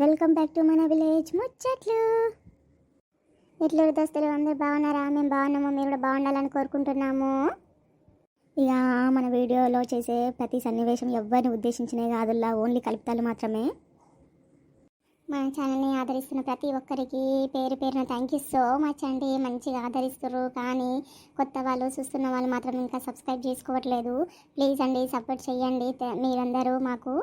Welcome back to మన village ముచ్చట్లు. ఇట్లు దోస్తులు అందరు బాగున్నారా? మేము బాగున్నాము మీరు కూడా బాగుండాలని కోరుకుంటున్నాము. ఇక మన వీడియోలో చేసే ప్రతి సన్నివేశం ఎవరిని ఉద్దేశించినే కాదుల్లా ఓన్లీ కలుపుతాలు మాత్రమే. మన ఛానల్ని ఆదరిస్తున్న ప్రతి ఒక్కరికి పేరు పేరున థ్యాంక్ యూ సో మచ్ అండి. మంచిగా ఆదరిస్తున్నారు కానీ కొత్త వాళ్ళు చూస్తున్న వాళ్ళు మాత్రం ఇంకా సబ్స్క్రైబ్ చేసుకోవట్లేదు. ప్లీజ్ అండి సపోర్ట్ చేయండి మీరందరూ మాకు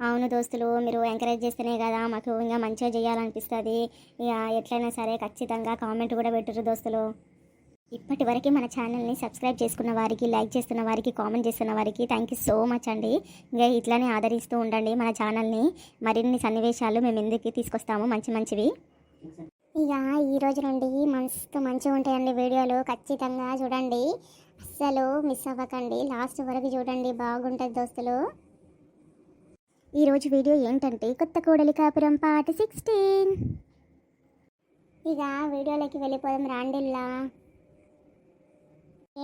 అవును దోస్తులు మీరు ఎంకరేజ్ చేస్తేనే కదా మాకు ఇంకా మంచిగా చేయాలనిపిస్తుంది. ఇక ఎట్లయినా సరే ఖచ్చితంగా కామెంట్ కూడా పెట్టరు దోస్తులు. ఇప్పటి వరకు మన ఛానల్ని సబ్స్క్రైబ్ చేసుకున్న వారికి లైక్ చేస్తున్న వారికి కామెంట్ చేస్తున్న వారికి థ్యాంక్ యూ సో మచ్ అండి. ఇంకా ఇట్లానే ఆదరిస్తూ ఉండండి మన ఛానల్ని మరిన్ని సన్నివేశాలు మేము ఎందుకు తీసుకొస్తాము మంచి మంచివి. ఇక ఈ రోజు నుండి మస్తు మంచిగా ఉంటాయండి వీడియోలు ఖచ్చితంగా చూడండి. అస్సలు మిస్ అవ్వకండి. లాస్ట్ వరకు చూడండి బాగుంటుంది దోస్తులు. ఈరోజు వీడియో ఏంటంటే కొత్త కోడలి కాపురం పార్ట్ సిక్స్టీన్. ఇక వీడియోలోకి వెళ్ళిపోదాం రాండిల్లా.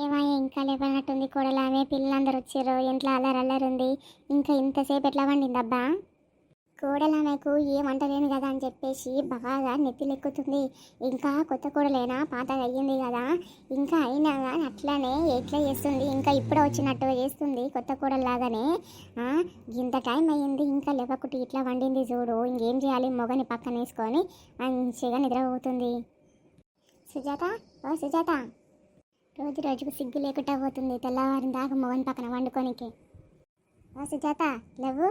ఏమా ఇంకా లేవనట్టుంది కోడలామే. పిల్లలందరూ వచ్చారు ఇంట్లో అల్లరి అల్లరి ఉంది. ఇంకా ఇంతసేపు ఎట్లా వండింది అబ్బా కోడలు ఆమెకు వంట లేను కదా అని చెప్పేసి బాగా నెత్తిలెక్కుతుంది. ఇంకా కొత్త కోడలేనా పాత అయ్యింది కదా. ఇంకా అయినా కానీ అట్లానే ఎట్లా చేస్తుంది? ఇంకా ఇప్పుడే వచ్చినట్టు చేస్తుంది కొత్త కోడలు లాగానే ఇంత టైం అయ్యింది. ఇంకా లేవకుటి ఇట్లా వండింది చూడు. ఇంకేం చేయాలి? మొగని పక్కన వేసుకొని మంచిగా నిద్రపోతుంది. సుజాత ఓ సుజాత. రోజు రోజుకు సిగ్గు లేకుండా పోతుంది తెల్లవారిన దాకా మొగని పక్కన వండుకోనికి. ఓ సుజాత లేవు?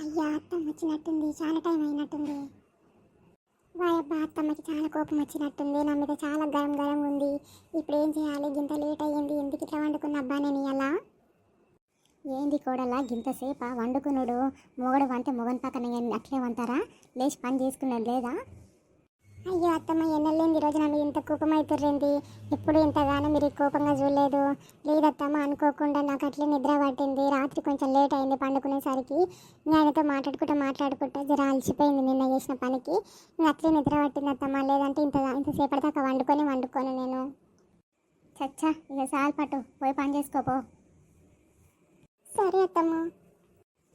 అయ్యా అత్తమ్మ వచ్చినట్టుంది. చాలా టైం అయినట్టుంది. వాయబ్బా అత్తమ్మకి చాలా కోపం వచ్చినట్టుంది. నా మీద చాలా గరం గరం ఉంది. ఇప్పుడు ఏం చేయాలి? గింత లేట్ అయ్యింది. ఎందుకు ఇట్లా వండుకున్న అబ్బా నేను ఇలా? ఏంది కోడలా గింతసేపా వండుకునుడు. మొగడు వంటే మొగన్ పక్కన అట్లే వంటారా లేచి పని చేసుకున్నది లేదా? అయ్యో అత్తమ్మ ఎన్నెళ్ళింది? ఈరోజు రోజు నన్ను ఇంత కోపం అవుతుర్రేంది ఎప్పుడు ఇంతగానో మీరు కోపంగా చూడలేదు. లేదత్తమ్మ అనుకోకుండా నాకు అట్లే నిద్ర పట్టింది. రాత్రి కొంచెం లేట్ అయింది పండుకునేసరికి. నేను ఆయనతో మాట్లాడుకుంటా మాట్లాడుకుంటా జర అలసిపోయింది నిన్న చేసిన పనికి. నేను అట్లే నిద్ర పట్టింది అత్తమ్మ. లేదంటే ఇంత ఇంతసేపటి దాకా వండుకొని వండుకొని నేను. చచ్చా ఇక సార్ పట్టు. పోయి పని చేసుకోపో సరే అత్తమ్మ.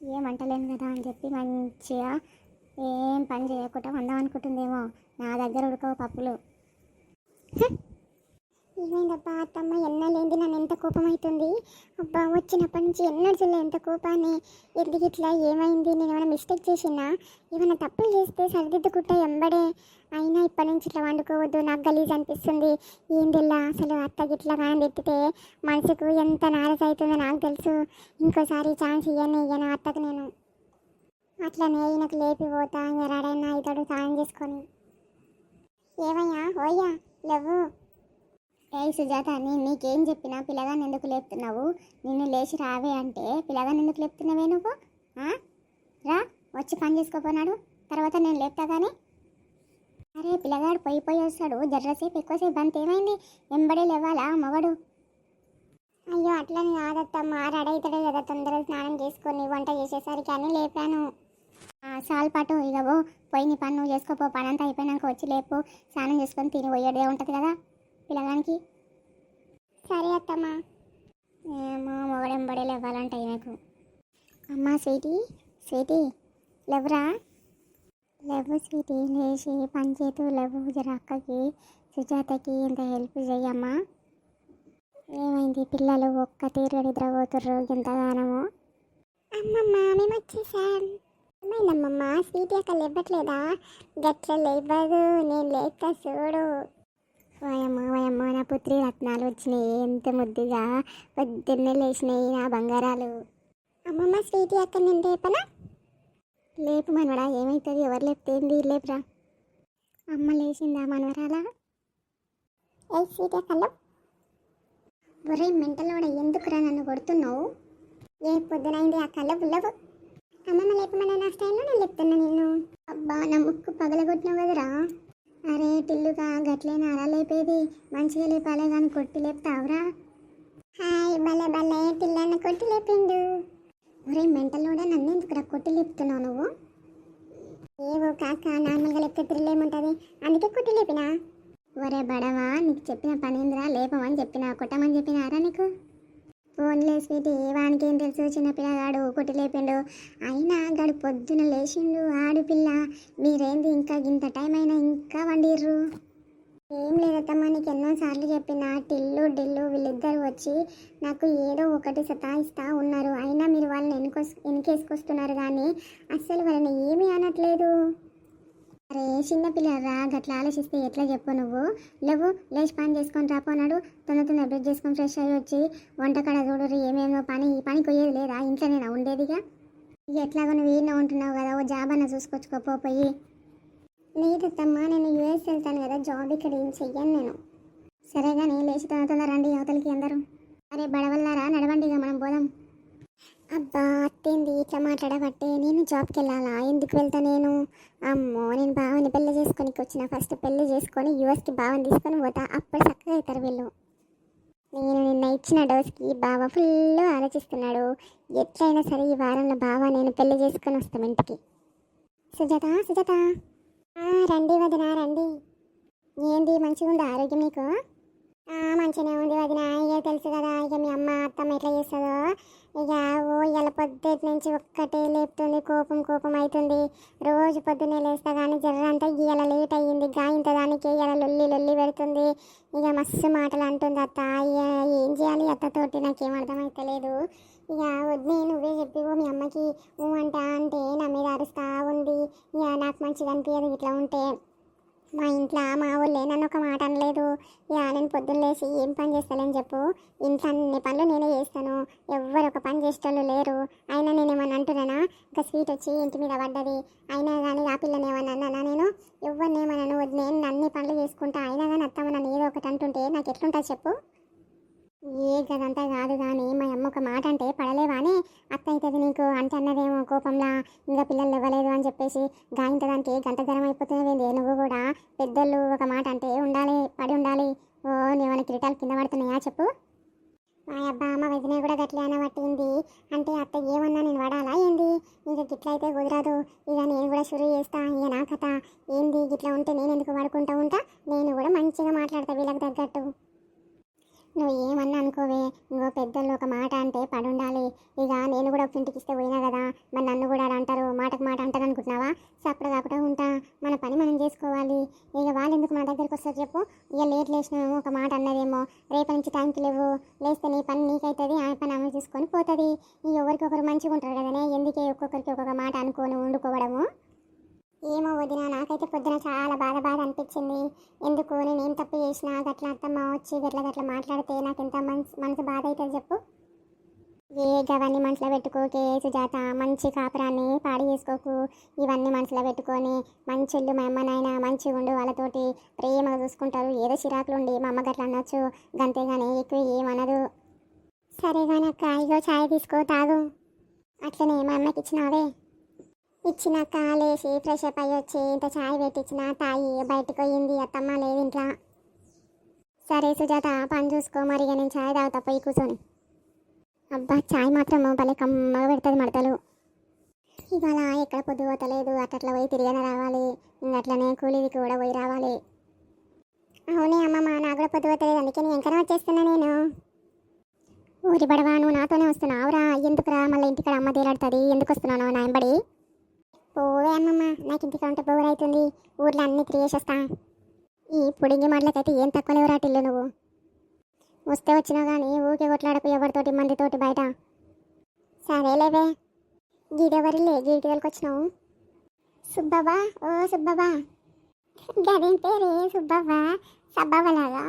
ఏం కదా అని చెప్పి మంచిగా ఏం పని చేయకుండా వందాం అనుకుంటుందేమో నా దగ్గర ఉడకవు పప్పులు. ఏమైందబ్బా అత్తమ్మ ఎన్నలేంది నన్ను ఎంత కోపం అవుతుంది అబ్బా వచ్చినప్పటి నుంచి ఎన్నడూ చూడలే ఎంత కోపాన్ని. ఎందుకు ఇట్లా? ఏమైంది? నేను ఏమైనా మిస్టేక్ చేసినా? ఏమైనా తప్పులు చేస్తే సరిదిద్దుకుంటా ఎంబడే. అయినా ఇప్పటి నుంచి ఇట్లా వండుకోవద్దు. నాకు గలీజ్ అనిపిస్తుంది. ఏందిల్లా? అసలు అత్త గిట్లా కానీ తిట్టితే మనసుకు ఎంత నారస అవుతుందో నాకు తెలుసు. ఇంకోసారి ఛాన్స్ ఇయ్యను ఇయ్యను అత్తకు నేను. అట్లనే ఈయనకు లేపి పోతా. ఇంకా రెడైనా ఇతడు సాయం చేసుకొని. ఏమయ్యా? ఓయ్యా లేవు. ఏ సుజాత నేను నీకేం చెప్పినా పిల్లగాని ఎందుకు లేపుతున్నావు? నిన్ను లేచి రావే అంటే పిల్లగాని ఎందుకు లేపుతున్నావే నువ్వు? రా వచ్చి పని చేసుకోపోనాడు. తర్వాత నేను లేపుతా కానీ అరే పిల్లగాడు పోయి పోయి వస్తాడు. జర్రసేపు ఎక్కువసేపు బంత్ ఏమైంది? ఎంబడే లేవాలా మగడు? అయ్యో అట్లని కాదత్తమ్మ. రెడైతాడే కదా తొందరగా స్నానం చేసుకొని వంట చేసేసరికి అని లేపాను. సాల్ పాటు ఇక ఓ పోయి నీ పని నువ్వు చేసుకోపో పని అంతా అయిపోయినాక వచ్చి లేపు స్నానం చేసుకొని తిని పోయేదే ఉంటుంది కదా పిల్లగానికి. సరే అత్తమ్మా. ఏమో మొగడెంబడే లేవాలంట నాకు అమ్మా స్వీటీ స్వీటీ లేవురా. లేవు స్వీటీ లేచి పని చేతు లేవు జర అక్కకి సుజాతకి ఇంత హెల్ప్ చెయ్యమ్మా ఏమైంది పిల్లలు ఒక్క తీరు నిద్రపోతుర్రు ఎంతగానము అమ్మమ్మ మేము వచ్చేసాం ఏమైందమ్మమ్మ స్వీటీ అక్క ఇవ్వట్లేదా గట్ల ఇవ్వదు నేను లేస్తా చూడు. వాయమ్మ వాయమ్మ నా పుత్రి రత్నాలు వచ్చినాయి ఎంత ముద్దుగా. పొద్దున్నే లేచినాయి నా బంగారాలు. అమ్మమ్మ స్వీట్ అక్క నేను లేపనా? లేపు మనవడా ఏమవుతుంది ఎవరు లేపితే ఏంది? లేపురా. అమ్మ లేచిందా మనవరాలా? ఏ స్వీట్ అక్కలో ఒరే మెంటలోడ ఎందుకురా నన్ను కొడుతున్నావు? ఏ పొద్దునైంది ఆ కళ్ళ పుల్లవు అమ్మమ్మ లేపమన్న నా స్టైల్లో నేను లేపుతున్నా నిన్ను. అబ్బా నా ముక్కు పగలగొట్టినావు కదరా అరే టిల్లుగా గట్లేనా అలా లేపేది. మంచిగా లేపాలే కానీ కొట్టి లేపుతావురా. హాయ్ భలే భలే పిల్లన్న కొట్టి లేపిండు. ఒరే మెంటల్లోడా నన్ను ఎందుకురా కొట్టి లేపుతున్నావు నువ్వు? ఏవో కాక నార్మల్గా లేపితే త్రిల్లేముంటుంది అందుకే కొట్టి లేపినా? ఒరే బడవా నీకు చెప్పిన పనేందిరా లేపమని చెప్పినా కొట్టమని చెప్పినారా నీకు? ఫోన్లే స్వీటీ వానికేం ఏం తెలుసు? చిన్నపిల్లగాడు ఒకటి లేపిండు. అయినా గడు పొద్దున లేచిండు. ఆడపిల్ల మీరేంది ఇంకా ఇంత టైం అయినా ఇంకా వండిర్రు? ఏం లేదత్తమ్మా నీకు ఎన్నోసార్లు చెప్పిన టిల్లు డిల్లు వీళ్ళిద్దరు వచ్చి నాకు ఏదో ఒకటి సతాయిస్తూ ఉన్నారు. అయినా మీరు వాళ్ళని వెనుకొస్ వెనుకేసుకొస్తున్నారు కానీ అస్సలు వాళ్ళని ఏమీ అనట్లేదు. అరే చిన్నపిల్లరా గట్లా ఆలోచిస్తే ఎట్లా చెప్పు నువ్వు? లేవు లేచి పని చేసుకొని రాపోనాడు తొందర తొందర బ్రష్ చేసుకొని ఫ్రెష్ అయ్యి వచ్చి వంటకాడ చూడరు ఏమేమో పని ఈ పని కొయ్యేది లేదా? ఇంట్లోనేనా ఉండేదిగా ఇక. ఎట్లాగో నువ్వు ఈయన ఉంటున్నావు కదా ఓ జాబ్ అన్న చూసుకొచ్చుకోపోయి లేదత్తమ్మా నేను యూఎస్ వెళ్తాను కదా జాబ్ ఇక్కడ ఏం చెయ్యను నేను. సరే కానీ లేచి తొందర తొందర రండి అవతలికి అందరూ. అరే బడవల్లారా నడవండి ఇక మనం పోదాం. అబ్బా అత్తేంది ఇట్లా మాట్లాడబట్టే నేను జాబ్కి వెళ్ళాలా ఎందుకు వెళ్తా నేను? అమ్మో నేను బావని పెళ్ళి చేసుకొని వచ్చిన. ఫస్ట్ పెళ్ళి చేసుకొని యూఎస్కి బావని తీసుకొని పోతా. అప్పుడు చక్కగా అవుతారు వీళ్ళు. నేను నిన్న ఇచ్చిన డోస్కి బావ ఫుల్ ఆలోచిస్తున్నాడు. ఎట్లయినా సరే ఈ వారంలో బావ నేను పెళ్ళి చేసుకొని వస్తాం ఇంటికి. సుజాత సుజాత. రండి వదిన రండి. ఏంది మంచిగా ఉందా ఆరోగ్యం నీకు? మంచిగానే ఉంది వదిన. ఇక తెలుసు కదా ఇక మీ అమ్మ అత్తమ్మ ఎట్లా చేస్తుందో. ఇక ఓ ఇవాళ పొద్దుటి నుంచి ఒక్కటే లేపుతుంది కోపం కోపం అవుతుంది రోజు పొద్దునే లేస్తా కానీ జర్రంతా ఇవాళ లేట్ అయ్యింది గాయంత దానికి ఇవాళ లొల్లి లొల్లి పెడుతుంది. ఇక మస్తు మాటలు అంటుంది అత్త. ఏం చేయాలి అత్తతోటి నాకేం అర్థమైతలేదు ఇక వద్దే నువ్వే చెప్పి మీ అమ్మకి. ఊ అంట అంటే నా మీద అరుస్తా ఉంది. ఇక నాకు మంచిగా అనిపించదు ఇట్లా ఉంటే. మా ఇంట్లో మా ఊళ్ళే నన్ను ఒక మాట అనలేదు. ఈ నేను పొద్దున్న లేచి ఏం పని చేస్తానని చెప్పు. ఇంట్లో అన్ని పనులు నేనే చేస్తాను. ఎవ్వరు ఒక పని చేసేటోళ్ళు లేరు. అయినా నేను ఏమన్నా అంటున్నానా? ఇంకా స్వీట్ వచ్చి ఇంటి మీద పడ్డది. అయినా కానీ ఆ పిల్లని ఏమన్నా అన్నానా నేను? ఎవరిని ఏమన్నాను? నేను అన్ని పనులు చేసుకుంటా. అయినా కానీ అత్తమ్మ నన్ను ఏదో ఒకటి అంటుంటే నాకు ఎట్లుంటుంది చెప్పు. ఏ గదంతా కాదు కానీ మా అమ్మ ఒక మాట అంటే పడలేవానే. అత్త అవుతుంది నీకు అంటే అన్నదేమో కోపంలా ఇంకా పిల్లలు ఇవ్వలేదు అని చెప్పేసి గాయించడానికి గంట గరం అయిపోతున్నావేంది? నువ్వు కూడా పెద్దోళ్ళు ఒక మాట అంటే ఉండాలి పడి ఉండాలి. ఓ నీవన్న కిరీటాలు కింద పడుతున్నాయా చెప్పు. మా అబ్బా అమ్మ వదిన కూడా గట్లే అనబట్టింది. అంటే అత్త ఏమన్నా నేను వాడాలా ఏంది? ఇక గిట్ల అయితే కుదరదు. ఇక నేను కూడా షురూ చేస్తా ఇక నా కథ. ఏంది? గిట్లా ఉంటే నేను ఎందుకు పడుకుంటా ఉంటా? నేను కూడా మంచిగా మాట్లాడతా వీళ్ళకి తగ్గట్టు. నువ్వు ఏమన్నా అనుకోవే ఇంకో పెద్దోళ్ళు ఒక మాట అంటే పడుండాలి. ఇక నేను కూడా ఒక ఇంటికి ఇస్తే పోయినా కదా మరి నన్ను కూడా అలా అంటారు మాటకు మాట అంటారు అనుకుంటున్నావా సప్పుడు కాకుండా ఉంటా మన పని మనం చేసుకోవాలి. ఇక వాళ్ళు ఎందుకు మన దగ్గరికి వస్తారు చెప్పు? ఇక లేట్ లేచినామేమో ఒక మాట అన్నదేమో రేపటి నుంచి టైంకి లేవు లేస్తే నీ పని నీకైతుంది ఆ పని అమలు చేసుకొని పోతుంది. ఇక ఎవరికొకరు మంచిగా ఉంటారు కదనే ఎందుకే ఒక్కొక్కరికి ఒక్కొక్క మాట అనుకోను వండుకోవడము? ఏమో వదిన నాకైతే పొద్దున చాలా బాధ బాధ అనిపించింది. ఎందుకు? నేను ఏం తప్పు చేసినా గట్ల అత్తమ్మ వచ్చి గట్ల గట్ల మాట్లాడితే నాకు ఎంత మనసు మనసు బాధ అవుతుంది చెప్పు. ఏ గవన్నీ మనసులో పెట్టుకోకే సుజాత మంచి కాపురాన్ని పాడి చేసుకోకు. ఇవన్నీ మనసులో పెట్టుకొని మంచిళ్ళు మా అమ్మ నాయన మంచిగా ఉండు వాళ్ళతోటి. ప్రేమగా చూసుకుంటారు. ఏదో చిరాకులు ఉండి మా అమ్మ గట్ల అనొచ్చు. గంతేగాని ఎక్కువ ఏమనదు సరే కానీ అక్క ఇగో ఛాయ్ తీసుకో తాగు. అట్లనే మా అమ్మకి ఇచ్చినావే. ఇచ్చిన కాలేసి ఫ్రెష్ అప్ అయ్యి వచ్చి ఇంత ఛాయ్ పెట్టించిన తాయి బయటకు పోయింది అత్తమ్మ లేదు ఇంట్లో. సరే సుజాత పని చూసుకో మరి నేను ఛాయ్ తాగుతా పోయి కూర్చొని. అబ్బా ఛాయ్ మాత్రం భలే కమ్మగా పెడుతుంది మడతలు. ఇవాళ ఎక్కడ పొద్దు పోతలేదు అట్లా పోయి తిరిగిన రావాలి ఇంక అట్లనే కూలీకి కూడా పోయి రావాలి. అవునే అమ్మమ్మ నాకు కూడా పొద్దు పోతలేదు అందుకే నేను వెంకనే వచ్చేస్తున్నా నేను. ఊరి బడవా నువ్వు నాతోనే వస్తున్నావురా ఎందుకురా మళ్ళీ ఇంటికాడ అమ్మ తేలాడుతుంది ఎందుకు వస్తున్నావు నాయంబడి పోవే అమ్మమ్మ నాకు ఇంటికి ఉంటే బోర్ అవుతుంది ఊర్లో అన్ని తిరిగేసేస్తా. ఈ పుడింగి మాటలకైతే ఏం తక్కువ లేవురా టిల్లు నువ్వు. వస్తే వచ్చినావు కానీ ఊకే కొట్లాడకు ఎవరితోటి మందితోటి బయట. సరేలేవే గీడెవరిలే గీడికి వచ్చినావు? సుబ్బవ్వా ఓ సుబ్బవ్వా. గదేం పేరే సుబ్బవ్వా? సబ్బవ్వలాగా?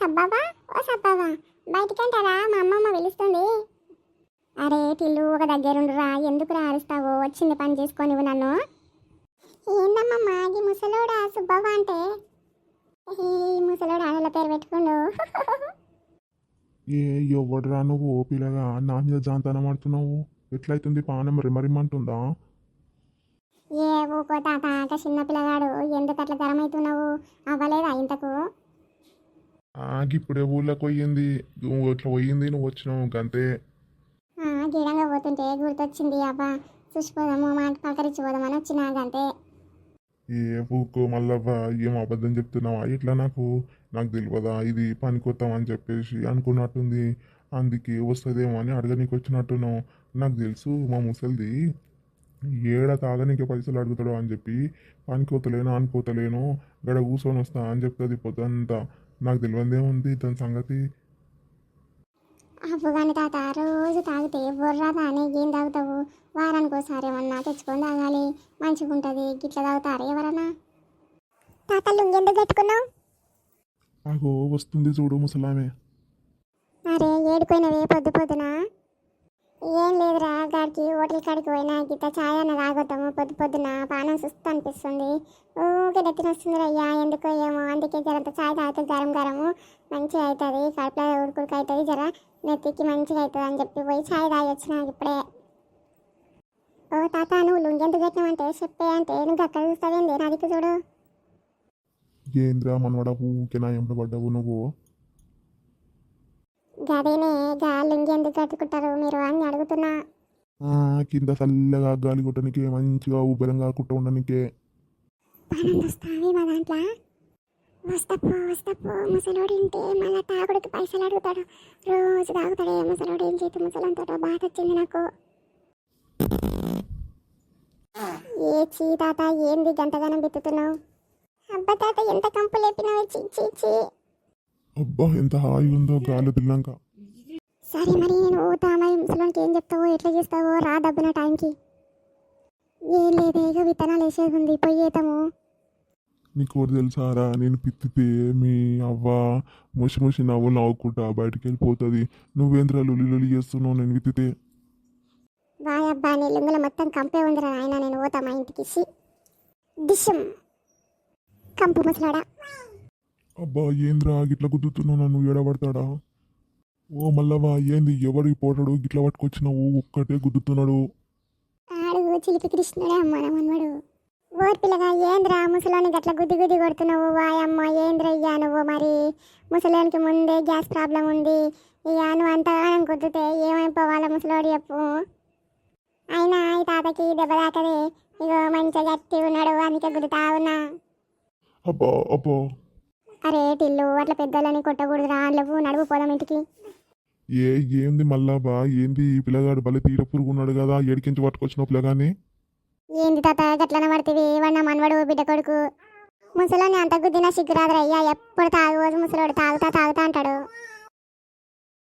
సబ్బవ్వా? ఓ సబ్బవ్వా. బయటికంటారా? మా అమ్మమ్మ పిలుస్తుంది. అరే టిల్లు ఒక దగ్గరుండురా. ఎందుకురా అరుస్తావో వచ్చింది పని చేసుకొని నన్ను. ఏందమ్మా ఈ ముసలోడా? సుబ్బవ్వ అంటే? ఈ ముసలోడు ఆడల పేరు పెట్టుకుండు. ఏ ఎవడురా నువ్వు? పిల్లగా నా మీద జాంతనం ఆడుతున్నావు. ఎట్లయితుంది పానం? రిమరిమ్మంటుందా ఏ ఊకో తాత ఇంకా చిన్న పిల్లగాడు. ఎందుకు అట్లా అవుతున్నావు అవ్వలేదా ఇంతకు? ఆగి ఇప్పుడే ఊళ్ళోకి పోయింది. నువ్వు ఇట్లా పోయింది నువ్వు వచ్చినావు ఆ, గిడంగా పోతుంటే గుర్తొచ్చింది అబ్బా? చూసిపోదాము మాట పలకరించిపోదామని వచ్చినా అంతే. ఏ ఊకో మల్లవ్వ ఏం అబద్ధం చెప్తున్నావా? ఇట్లా నాకు నాకు తెలియదా ఇది పనికొత్తామని చెప్పేసి అనుకున్నట్టుంది. అందుకే వస్తుందేమో అని అడగనీకి వచ్చినట్టున్నావు. నాకు తెలుసు మా ముసలిది ఏడ తాగనీకే పైసలు అడుగుతాడు అని చెప్పి పనికోతలేను అనుకోతలేను గడ కూర్చొని వస్తా అని చెప్తుంది పొద్దంతా. నాకు తెలియదేముంది దాని సంగతి? అవ్వగాని తాత రోజు తాగితే బొర్రా తానే ఏం తాగుతావు? వారానికి ఒకసారి ఏమన్నా తెచ్చుకొని తాగాలి. మంచిగా ఉంటుంది గిట్ల తాగుతారు ఎవరన్నా? తాత లుంగెందుకు కట్టుకున్నావు అగో వస్తుంది చూడు ముసలామే. అరే ఏడుకోయినవే పొద్దు పొద్దున? ఏం లేదురా గాడికి హోటల్ కాడికి పోయినా గిట్ట ఛాయ్ అన్న తాగొద్దాము. పొద్దు పొద్దున పానం సుస్తు అనిపిస్తుంది. ఊకే నెత్తిన అయ్యా ఎందుకో ఏమో. అందుకే జరంత ఛాయ్ తాగితే గరం గరము మంచిగా అవుతుంది కడుపులో ఉడుకుడుకు అవుతుంది జర. నెత్తికి మంచిగా అవుతుంది అని చెప్పి పోయి ఛాయ్ తాగి వచ్చిన ఇప్పుడే. ఓ తాత నువ్వు లుంగెందుకు పెట్టినావంటే చెప్పే అంటే నువ్వు అక్కడ చూస్తావేంది? నా దిక్కు చూడు. ఏంద్రా మనవడ ఊకే నా ఎంప నువ్వు? గదేనే గా లుంగి ఎందుకు కట్టుకుంటారు మీరు అని అడుగుతున్నా. కింద చల్లగా గాలి కొట్టడానికి మంచిగా ఉబ్బరంగా కుట్ట ఉండనికే. పనం వస్తావి మా దాంట్లో? వస్తపో వస్తపో ముసలోడు ఇంటే మళ్ళా తాగుడికి పైసలు అడుగుతాడు. రోజు తాగుతాడే ముసలోడు ఏం చేతి ముసలంతటో బాధ వచ్చింది నాకు. ఏ చీ తాత ఏంది గంటగానం బిత్తుతున్నావు అబ్బా తాత ఎంత కంపు లేపినావే? చీ చీ చీ. అబ్బా ఎంత హాయి ఉందో గాలి తిన్నాక. సరే మరి నేను ఓతా మరి ముసలోనికి ఏం చెప్తావో ఎట్లా చేస్తావో రా దబ్బిన టైంకి. ఏం లేదే ఇక విత్తనాలు వేసేది ఉంది పోయేతాము నీకు ఒకటి తెలుసారా నేను పిత్తితే మీ అవ్వ ముసి ముసి నవ్వులు నవ్వుకుంటా బయటికి వెళ్ళిపోతుంది. నువ్వేంద్రా లొలి లొలి చేస్తున్నావు నేను విత్తితే వాయ్ అబ్బా నీ లింగుల మొత్తం కంపే ఉందిరా నాయన నేను పోతా మా ఇంటికి. డిషం కంపు ముసలాడా. అబ్బా ఏంద్రా గిట్ల గుద్దుతున్నావు నన్ను? ఏడబడతాడా ఓ మల్లవ్వ ఏంది? ఎవడికి పోటాడు? గిట్ల పట్టుకొచ్చినావు? ఒక్కటే గుద్దుతున్నాడు. ఆడు చిలిపి కృష్ణుడే అమ్మ నా మన్మడు. ఓర్ పిల్లగా ఏంద్రా ముసలోని గట్ల గుద్ది గుద్ది కొడుతున్నావు? వాయమ్మ ఏంద్రయ్యా నువ్వు మరి? ముసలోనికి ముందే గ్యాస్ ప్రాబ్లం ఉంది. ఇక నువ్వు అంతగానం గుద్దితే ఏమైపోవాలా ముసలోడు చెప్పు. అయినా ఈ తాతకి దెబ్బ తాకదే. ఇగో మంచిగా గట్టి ఉన్నాడు అందుకే గుద్దుతా ఉన్నా. అబ్బా అబ్బా. అరే టిల్లు అట్లా పెద్దలని కొట్టకూడదురా లేవు నడువు పోదాం ఇంటికి. ఏ ఏంది మల్లాబా ఏంది ఈ పిల్లగాడు భలే తీర పురుగున్నాడు కదా ఏడికించి పట్టుకొచ్చిన పిల్లగాని ఏంది తాత గట్లన పడుతుంది వాడిన మనవడు బిడ్డ కొడుకు. ముసలోని అంత గుద్దిన సిగ్గురాదురయ్యా ఎప్పుడు తాగు ముసలోడు తాగుతా తాగుతా అంటాడు.